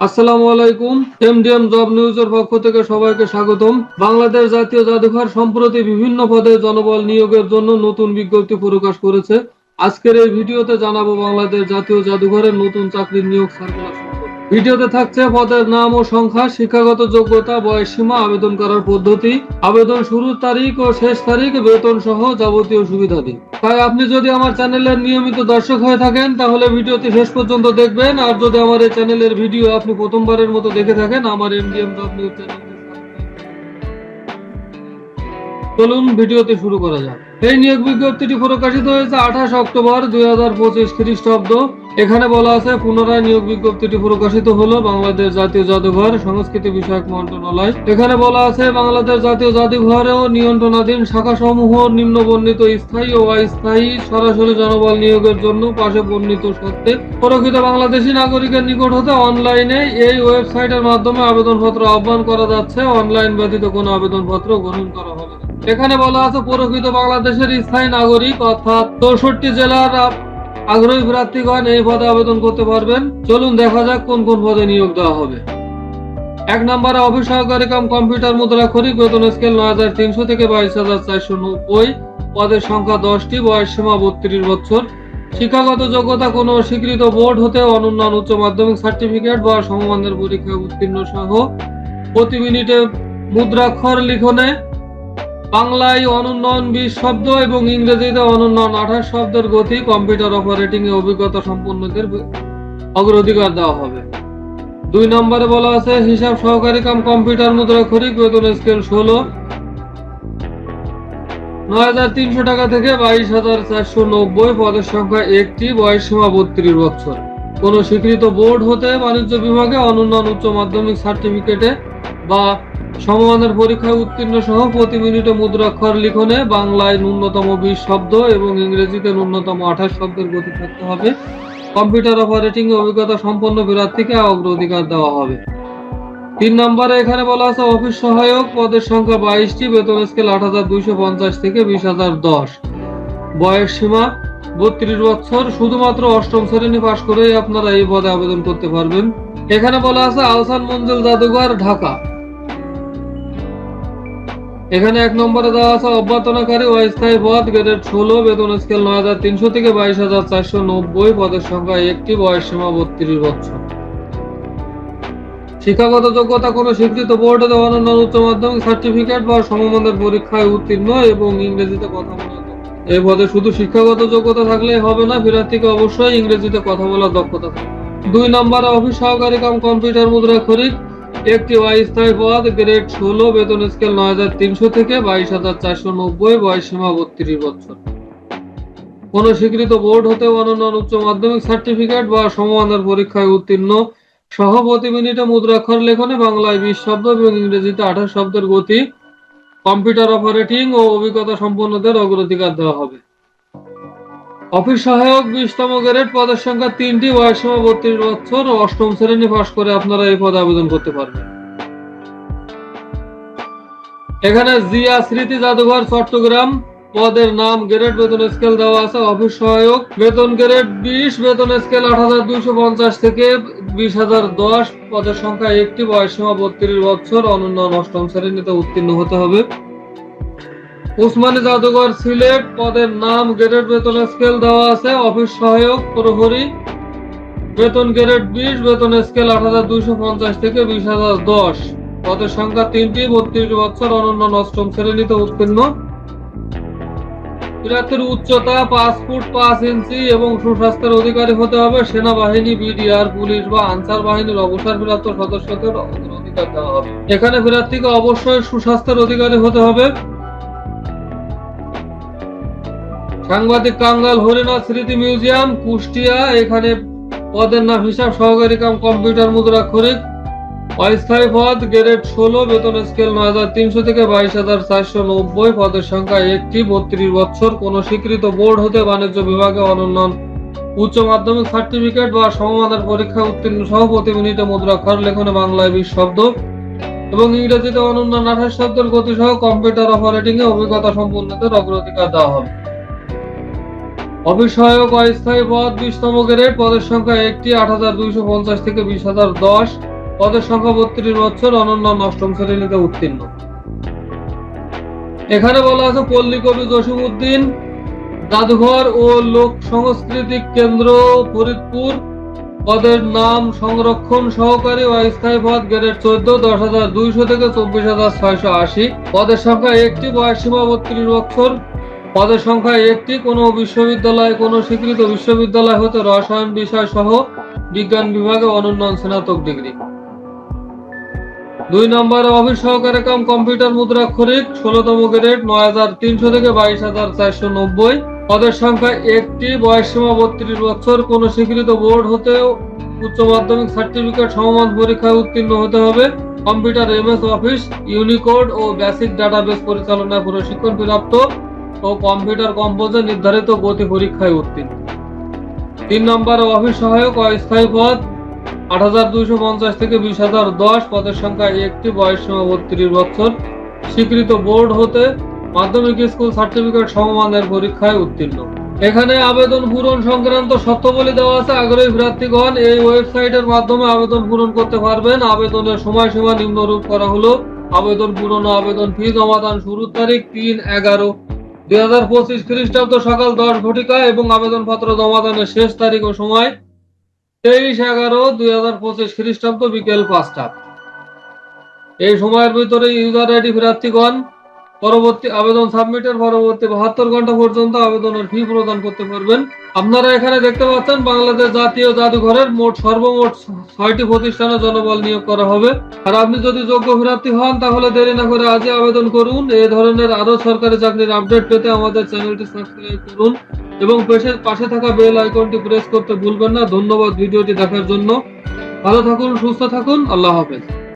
আসসালামু আলাইকুম, MDM job নিউজের পক্ষ থেকে সবাইকে স্বাগতম। বাংলাদেশ জাতীয় জাদুঘর সম্প্রতি বিভিন্ন পদে জনবল নিয়োগের জন্য নতুন বিজ্ঞপ্তি প্রকাশ করেছে। আজকের এই ভিডিওতে জানাব বাংলাদেশ জাতীয় জাদুঘরের নতুন চাকরির নিয়োগ সার্কুলার ভিডিওতে থাকছে পদের নাম ও সংখ্যা, শিক্ষাগত যোগ্যতা বয়স সীমা আবেদন করার পদ্ধতি। আবেদন শুরুর তারিখ ও শেষ তারিখ বেতন সহ যাবতীয় সুবিধাদি। তাই আপনি যদি আমার চ্যানেলের নিয়মিত দর্শক হয়ে থাকেন, তাহলে ভিডিওটি শেষ পর্যন্ত দেখবেন। আর যদি আমার এই চ্যানেলের ভিডিও আপনি প্রথমবারের মতো দেখে থাকেন, আমার এমডিএম জব নিউজ চ্যানেলটি চলুন ভিডিওতে শুরু করা যাক। এই নিয়োগ বিজ্ঞপ্তিটি প্রকাশিত হয়েছে আঠাশ অক্টোবর দুই হাজার পঁচিশ খ্রিস্টাব্দ। এখানে বলা আছে, পুনরায় নিয়োগ বিজ্ঞপ্তিটি প্রকাশিত হলো বাংলাদেশ জাতীয় জাদুঘর সংস্কৃতি বিষয়ক মন্ত্রণালয়। এখানে বলা আছে, বাংলাদেশ জাতীয় জাদুঘরেও নিয়ন্ত্রণাধীন শাখা সমূহ নিম্ন বর্ণিত স্থায়ী ও অস্থায়ী সরাসরি জনবল নিয়োগের জন্য পাশে বর্ণিত সত্ত্বে প্রকৃত বাংলাদেশী নাগরিকের নিকট হতে অনলাইনে এই ওয়েবসাইটের মাধ্যমে আবেদনপত্র আহ্বান করা যাচ্ছে। অনলাইন ব্যতীত কোনো আবেদনপত্র গ্রহণ করা হবে এখানে বলা আছে, প্রকৃত বাংলাদেশের স্থায়ী নাগরিক অর্থাৎ চৌষট্টি জেলার আগ্রহী প্রার্থীগণ এই পদে আবেদন করতে পারবেন। চলুন দেখা যাক কোন কোন পদে নিয়োগ দেওয়া হবে। এক নম্বরে অফিস সহকারী কাম কম্পিউটার মুদ্রা খরিক বেতন স্কেল নয় হাজার তিনশো থেকে বাইশ হাজার চারশো নব্বই। পদের সংখ্যা দশটি, বয়স সীমা বত্রিশ বছর। শিক্ষাগত যোগ্যতা কোনো স্বীকৃত বোর্ড হতে অনন্য উচ্চ মাধ্যমিক সার্টিফিকেট বা সমমানের পরীক্ষায় উত্তীর্ণ সহ। প্রতি মিনিটে মুদ্রাক্ষর লিখনে বাংলায় অনুন্নয়ন বিশ শব্দ এবং ইংরেজিতে অনুন্নয়ন আঠাশ শব্দের গতি কম্পিউটার অপারেটিং এ অভিজ্ঞতা সম্পন্নদের অগ্রাধিকার দেওয়া হবে। দুই নম্বরে বলা আছে, হিসাব সহকারী কাম কম্পিউটার মুদ্রা খরিক বেতন স্কেল ষোলো। নয় হাজার তিনশো টাকা থেকে বাইশ হাজার চারশো নব্বই পদের সংখ্যা একটি, বয়স সীমা বত্রিশ বছর। কোন স্বীকৃত বোর্ড হতে বাণিজ্য বিভাগে অনুন্নয়ন উচ্চ মাধ্যমিক সার্টিফিকেটে বা সমমানের পরীক্ষায় উত্তীর্ণ সহ প্রতি মিনিটে মুদ্রাক্ষর লিখনে বাংলায় ন্যূনতম বিশ শব্দ এবং ইংরেজিতে ন্যূনতম আঠাশ শব্দের গতি থাকতে হবে। কম্পিউটার অপারেটিং অভিজ্ঞতা সম্পন্ন প্রার্থীকে অগ্রাধিকার দেওয়া হবে। তিন নম্বরে এখানে বলা আছে, অফিস সহায়ক পদের সংখ্যা বাইশটি, বেতন স্কেল আট হাজার দুইশো পঞ্চাশ থেকে বিশ হাজার দশ। বয়স সীমা বত্রিশ বছর, শুধুমাত্র অষ্টম শ্রেণি পাশ করেই আপনারা এই পদে আবেদন করতে পারবেন। এখানে বলা আছে, আহসান মঞ্জুল জাদুঘর, ঢাকা। এখানে এক নম্বরে দেওয়া আছে, অভ্যর্থনাকারী অস্থায়ী পদ গ্রেড ষোলো বেতন স্কেল নয় হাজার তিনশো থেকে বাইশ হাজার চারশো নব্বই পদের সংখ্যা একটি বয়স সীমা বত্রিশ বছর। শিক্ষাগত যোগ্যতা কোনো স্বীকৃত বোর্ডে অনন্য উচ্চ মাধ্যমিক সার্টিফিকেট বা সমমানের পরীক্ষায় উত্তীর্ণ এবং ইংরেজিতে কথা বলা এই পদে শুধু শিক্ষাগত যোগ্যতা থাকলেই হবে না প্রার্থীকে অবশ্যই ইংরেজিতে কথা বলার দক্ষতা থাকবে। দুই নম্বরে অফিস সহকারী কাম কম্পিউটার মুদ্রা খরিদ একটি অস্থায়ী পদ গ্রেড ষোলো, বেতন স্কেল নয় হাজার তিনশো থেকে বাইশ হাজার চারশো নব্বই বয়স সীমা বত্রিশ বছর। কোন স্বীকৃত বোর্ড হতে অনন্য উচ্চ মাধ্যমিক সার্টিফিকেট বা সমমানের পরীক্ষায় উত্তীর্ণ। সহ প্রতি মিনিটে মুদ্রাক্ষর লেখনে বাংলায় বিশ শব্দ এবং ইংরেজিতে আঠাশ শব্দের গতি। কম্পিউটার অপারেটিং ও অভিজ্ঞতা সম্পন্নদের অগ্রাধিকার দেওয়া হবে। অফিস সহায়ক বিশতম গ্রেড পদের সংখ্যা তিনটি বত্রিশ বছর অষ্টম শ্রেণি করে আপনারা এই পদে আবেদন করতে পারবেন। এখানে জিয়া স্মৃতি জাদুঘর, চট্টগ্রাম। পদের নাম গ্রেড বেতন স্কেল দেওয়া আছে। অফিস সহায়ক বেতন গ্রেড বিশ, বেতন স্কেল আট হাজার দুইশো পঞ্চাশ থেকে বিশ হাজার দশ। পদের সংখ্যা একটি, বয়স সীমা বত্রিশ বছর, অনন্য অষ্টম শ্রেণীতে উত্তীর্ণ হতে হবে। উসমানী জাদুঘর সিলেট পদের নাম গ্রেড বেতন স্কেল দেওয়া আছে। অফিস সহায়ক প্রহরী, বেতন গ্রেড বিশ, বেতন স্কেল আট হাজার দুইশো পঞ্চাশ থেকে বিশ হাজার দশ। পদের সংখ্যা তিনটি, বত্রিশ বছর অনন্য অষ্টম শ্রেণীতে উত্তীর্ণ। প্রার্থীর উচ্চতা পাঁচ ফুট পাঁচ ইঞ্চি এবং সুস্বাস্থ্যের অধিকারী হতে হবে। সেনাবাহিনী, বিডিআর, পুলিশ বা আনসার বাহিনীর অবসরপ্রাপ্ত সদস্যদের অধিকার দেওয়া হবে। এখানে প্রার্থীকে অবশ্যই সুস্বাস্থ্যের অধিকারী হতে হবে। সাংবাদিক কাঙ্গাল, হরিনাথ স্মৃতি মিউজিয়াম, কুষ্টিয়া, এখানে পদের নাম, হিসাব সহকারী কাম, কম্পিউটার মুদ্রা খরিক অস্থায়ী পদ, গ্রেড ষোলো, বেতন স্কেল নয় হাজার তিনশো থেকে বাইশ হাজার চারশো নব্বই। পদের সংখ্যা একটি, বত্রিশ বছর। কোন স্বীকৃত বোর্ড হতে বাণিজ্য বিভাগে অনুন্নয়ন উচ্চ মাধ্যমিক সার্টিফিকেট বা সমমানের পরীক্ষা উত্তীর্ণ সহ প্রতি মিনিটে মুদ্রাক্ষর লেখনে বাংলায় বিশ শব্দ। এবং ইংরেজিতে অনুন্নয়ন আঠাশ শব্দের গতি সহ কম্পিউটার অপারেটিং এ অভিজ্ঞতা সম্পন্নদের অগ্রাধিকার দেওয়া হবে। সহায়ক অস্থায়ী পদ বিশতম গ্রেড পদের সংখ্যা একটি, আট হাজার দুইশো পঞ্চাশ থেকে বিশ হাজার দশ। পদের সংখ্যা বত্রিশ বছর, অনন্য নষ্টম শ্রেণীতে উত্তীর্ণ। এখানে বলা আছে, পল্লী কবি জসিমউদ্দিন, জাদুঘর ও লোক সাংস্কৃতিক কেন্দ্র ফরিদপুর। পদের নাম সংরক্ষণ সহকারী ও স্থায়ী পদ গ্রেড চোদ্দ, দশ হাজার দুইশো থেকে চব্বিশ হাজার ছয়শো আশি। পদের সংখ্যা একটি, বয়স সীমা বত্রিশ বছর। পদের সংখ্যা একটি, কোনো বিশ্ববিদ্যালয়, কোনো স্বীকৃত বিশ্ববিদ্যালয় হতে রসায়ন, বিষয় সহ বিজ্ঞান বিভাগে অনন্য স্নাতক ডিগ্রি। দুই নম্বরে অফিস সহকারী কাম কম্পিউটার মুদ্রাক্ষরিক, ষোলতম গ্রেড, নয় হাজার তিনশো থেকে বাইশ হাজার চারশো নব্বই। পদের সংখ্যা একটি, বয়স সীমা বত্রিশ বছর, কোন স্বীকৃত বোর্ড হতে উচ্চ মাধ্যমিক সার্টিফিকেট সমমান পরীক্ষায় উত্তীর্ণ হতে হবে। কম্পিউটার এমএস অফিস, ইউনিকোড ও বেসিক ডাটাবেস পরিচালনায় প্রশিক্ষণ প্রাপ্ত ও কম্পিউটার কম্পোজে নির্ধারিত গতি পরীক্ষায় উত্তীর্ণ। তিন নম্বরে অফিস সহায়ক অস্থায়ী পদ, আট হাজার দুইশো পঞ্চাশ থেকে বিশ হাজার দশ পদের সংখ্যা একটি, বয়স সীমা বত্রিশ বছর। স্বীকৃত বোর্ড হতে মাধ্যমিক স্কুল সার্টিফিকেট সমমানের পরীক্ষায় উত্তীর্ণ। এখানে আবেদন পূরণ সংক্রান্ত শর্তাবলী দেওয়া আছে। আগ্রহী প্রার্থীগণ এই ওয়েবসাইটের মাধ্যমে আবেদন পূরণ করতে পারবেন। আবেদনের সময়সীমা নিম্নরূপ করা হলো। আবেদন পূরণ আবেদন ফি জমাদান শুরুর তারিখ তিন এগারো দুই হাজার পঁচিশ খ্রিস্টাব্দ সকাল দশ ঘটিকা এবং আবেদনপত্র জমাদানের শেষ তারিখ ও সময় তেইশ এগারো দুই হাজার পঁচিশ খ্রিস্টাব্দ বিকেল পাঁচটা। এই সময়ের ভিতরে ইউজার আইডি প্রার্থীগণ পরবর্তী আবেদন সাবমিটের পরবর্তী বাহাত্তর ঘণ্টা পর্যন্ত আবেদনের ফি প্রদান করতে পারবেন। আপনারা এখানে দেখতে পাচ্ছেন বাংলাদেশ জাতীয় জাদুঘরের মোট সর্বমোট ছয়টি প্রতিষ্ঠানে জনবল নিয়োগ করা হবে। আর আপনি যদি যোগ্য প্রার্থী হন, তাহলে দেরি না করে আজই আবেদন করুন। এই ধরনের আরও সরকারি চাকরির আপডেট পেতে আমাদের চ্যানেলটি সাবস্ক্রাইব করুন এবং পেশের পাশে থাকা বেল আইকনটি প্রেস করতে ভুলবেন না। ধন্যবাদ ভিডিওটি দেখার জন্য। ভালো থাকুন, সুস্থ থাকুন। আল্লাহ হাফেজ।